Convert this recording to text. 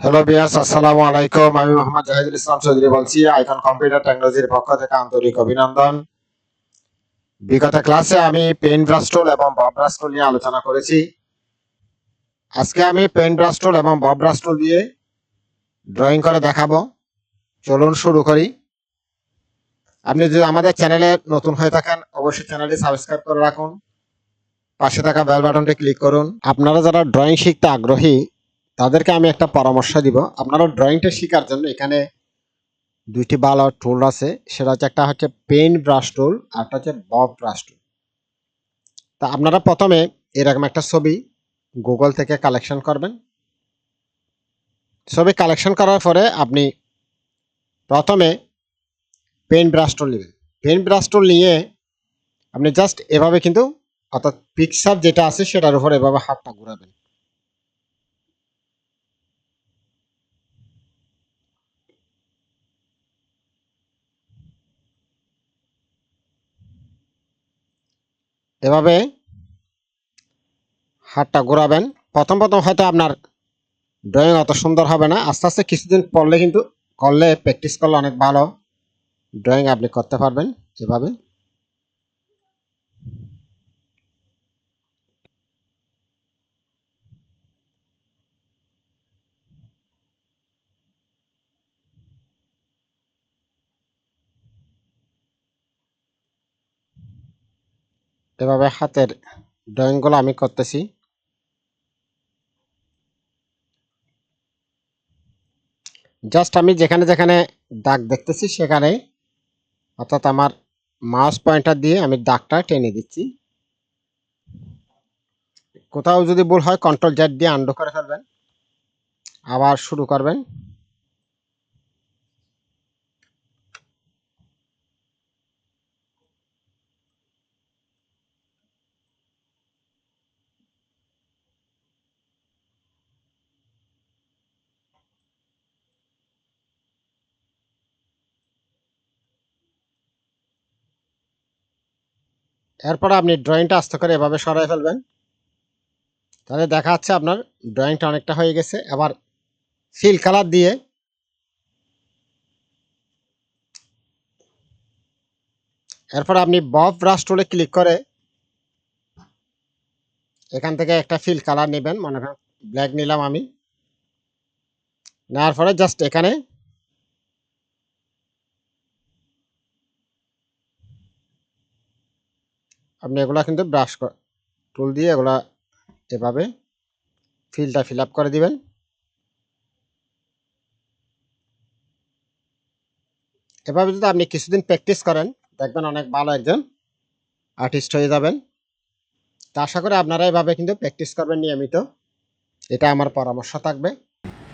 Hello বিয়াস আসসালামু আলাইকুম আমি মোহাম্মদ জাহিদুল ইসলাম চৌধুরী বলছি, আইকন কম্পিউটার টেকনোলজির পক্ষ থেকে আন্তরিক অভিনন্দন। বিগত ক্লাসে আমি পেন ব্রাশ টুল এবং বব ব্রাশ টুল নিয়ে আলোচনা করেছি। আজকে আমি পেন ব্রাশ টুল এবং বব ব্রাশ টুল দিয়ে ড্রয়িং করে দেখাবো। চলুন শুরু করি। আপনি যদি আমাদের চ্যানেলে নতুন হয়ে থাকেন, অবশ্যই চ্যানেলটি সাবস্ক্রাইব করে রাখুন। পাশে থাকা বেল বাটনটি ক্লিক করুন। আপনারা যারা ড্রয়িং শিখতে আগ্রহী তাদেরকে আমি একটা পরামর্শ দিব। আপনারা ড্রয়িংটা শেখার জন্য এখানে দুইটি ভালো টুল আছে। সেটা হচ্ছে একটা হচ্ছে পেন ব্রাশ টুল আর একটা হচ্ছে বব ব্রাশ টুল তা আপনারা প্রথমে এরকম একটা ছবি গুগল থেকে কালেকশন করবেন। ছবি কালেকশন করার পরে আপনি প্রথমে পেন ব্রাশ টুল নেবেন। পেন ব্রাশ টুল নিয়ে আপনি জাস্ট এভাবে কিন্তু অর্থাৎ পিকচার যেটা আছে সেটার উপর এভাবে হাতটা ঘুরাবেন। এভাবে হাতটা ঘোরাবেন। প্রথম প্রথম হয়তো আপনার ড্রয়িং অত সুন্দর হবে না। আস্তে আস্তে কিছুদিন পড়লে কিন্তু করলে, প্র্যাকটিস করলে অনেক ভালো ড্রয়িং আপনি করতে পারবেন এভাবে এভাবে হাতের ড্রয়িংগুলো আমি করতেছি। জাস্ট আমি যেখানে যেখানে দাগ দেখতেছি সেখানে, অর্থাৎ আমার মাউস পয়েন্টার দিয়ে আমি দাগটা টেনে দিচ্ছি। কোথাও যদি ভুল হয় কন্ট্রোল জেড দিয়ে আন্ডু করে ফেলবেন। আবার শুরু করবেন। এরপর আপনি ড্রয়িংটা আস্তে করে এভাবে সরাই ফেলবেন। তাহলে দেখা যাচ্ছে আপনার ড্রয়িংটা অনেকটা হয়ে গেছে। এবার ফিল কালার দিয়ে এরপর আপনি বব ব্রাশ টুলে ক্লিক করে এখান থেকে একটা ফিল কালার নেবেন। মনে করেন ব্ল্যাক নিলাম আমি। নেওয়ার পরে জাস্ট এখানে আপনি এগুলা কিন্তু ব্রাশ টুল দিয়ে এগুলা এভাবে ফিলটা ফিল আপ করে দিবেন। এভাবে যদি আপনি কিছুদিন প্র্যাকটিস করেন, দেখবেন অনেক ভালো একজন আর্টিস্ট হয়ে যাবেন। তা আশা করি আপনারা এভাবে কিন্তু প্র্যাকটিস করবেন নিয়মিত। এটা আমার পরামর্শ থাকবে।